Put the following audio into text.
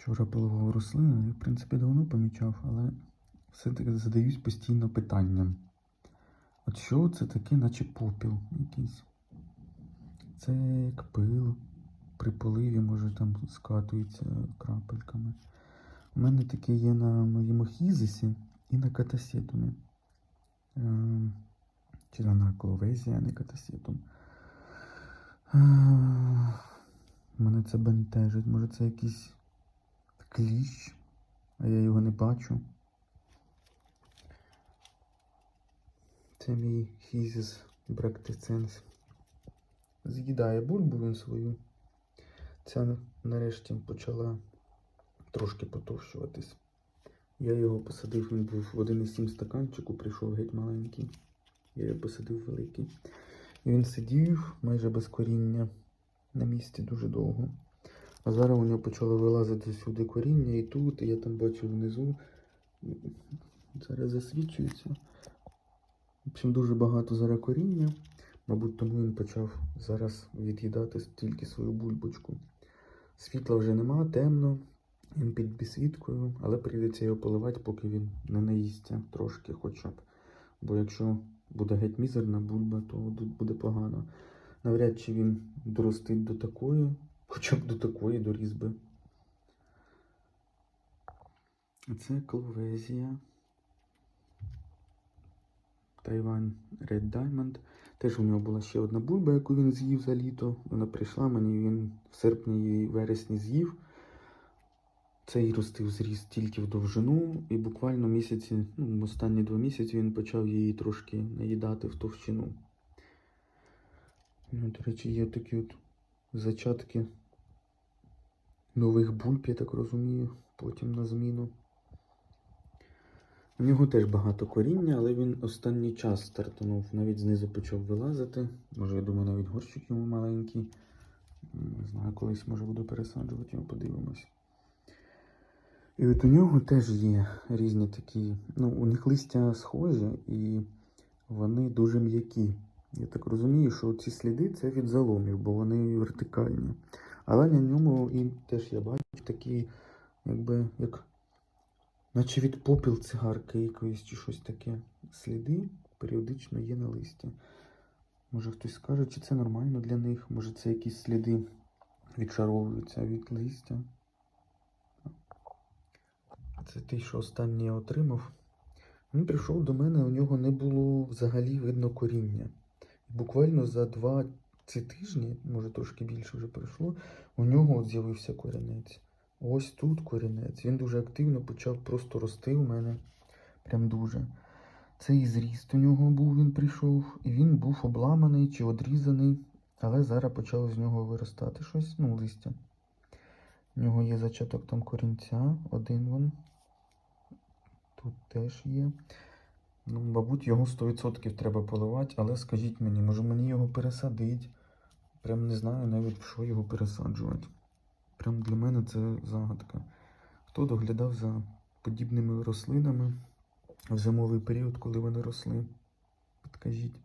Вчора поливав рослини, я, в принципі, давно помічав, але все-таки задаюсь постійно питанням. От що це таке, наче попіл якийсь? Це як пил. При поливі, може, там скатується крапельками. У мене таке є на моєму хізисі і на катасетумі. Ем, Чи на кловезі, а не катасетум. Е, Мене це бентежить. Може це якийсь кліщ, а я його не бачу. Це мій хізіс брактиценс. З'їдає бульбу свою. Ця нарешті почала трошки потовщуватись. Я його посадив, він був в 1,7 стаканчику, прийшов геть маленький. Я його посадив великий. І він сидів майже без коріння на місці дуже довго. А зараз у нього почало вилазити сюди коріння і тут, і я там бачу внизу. Зараз засвічується. В общем, дуже багато зараз коріння. Мабуть, тому він почав зараз від'їдати тільки свою бульбочку. Світла вже нема, темно. Він під бісвіткою, але прийдеться його поливати, поки він не наїсться трошки хоча б. Бо якщо буде геть мізерна бульба, то тут буде погано. Навряд чи він доростить до такої, хоча б до такої доріс би. Це кловезія. Тайвань Red Diamond. Теж у нього була ще одна бульба, яку він з'їв за літо. Вона прийшла мені, він в серпні і вересні з'їв. Цей ростив зріс тільки в довжину, і буквально місяці, ну, останні два місяці він почав її трошки наїдати в товщину. Ну, до речі, є такі от зачатки нових бульб, я так розумію, потім на зміну. У нього теж багато коріння, але він останній час стартанув, навіть знизу почав вилазити. Може, я думаю, навіть горщик йому маленький. Не знаю, колись може буду пересаджувати його, подивимось. І от у нього теж є різні такі. Ну, у них листя схожі і вони дуже м'які. Я так розумію, що ці сліди це від заломів, бо вони вертикальні. Але на ньому і теж я бачу такі, якби як наче від попіл цигарки якоїсь чи щось таке. Сліди періодично є на листі. Може хтось скаже, чи це нормально для них, може це якісь сліди відшаровуються від листя. Це той, що останній я отримав. Він прийшов до мене, у нього не було взагалі видно коріння. Буквально за два ці тижні, може трошки більше вже пройшло, у нього от з'явився корінець. Ось тут корінець. Він дуже активно почав просто рости у мене. Прям дуже. Цей зріст у нього був, він прийшов, і він був обламаний чи одрізаний, але зараз почало з нього виростати щось, ну, листя. У нього є зачаток там корінця, один вон. Тут теж є. Ну, мабуть, його 100% треба поливати, але скажіть мені, може мені його пересадити? Прям не знаю навіть, що його пересаджувати. Прям для мене це загадка. Хто доглядав за подібними рослинами в зимовий період, коли вони росли? Підкажіть.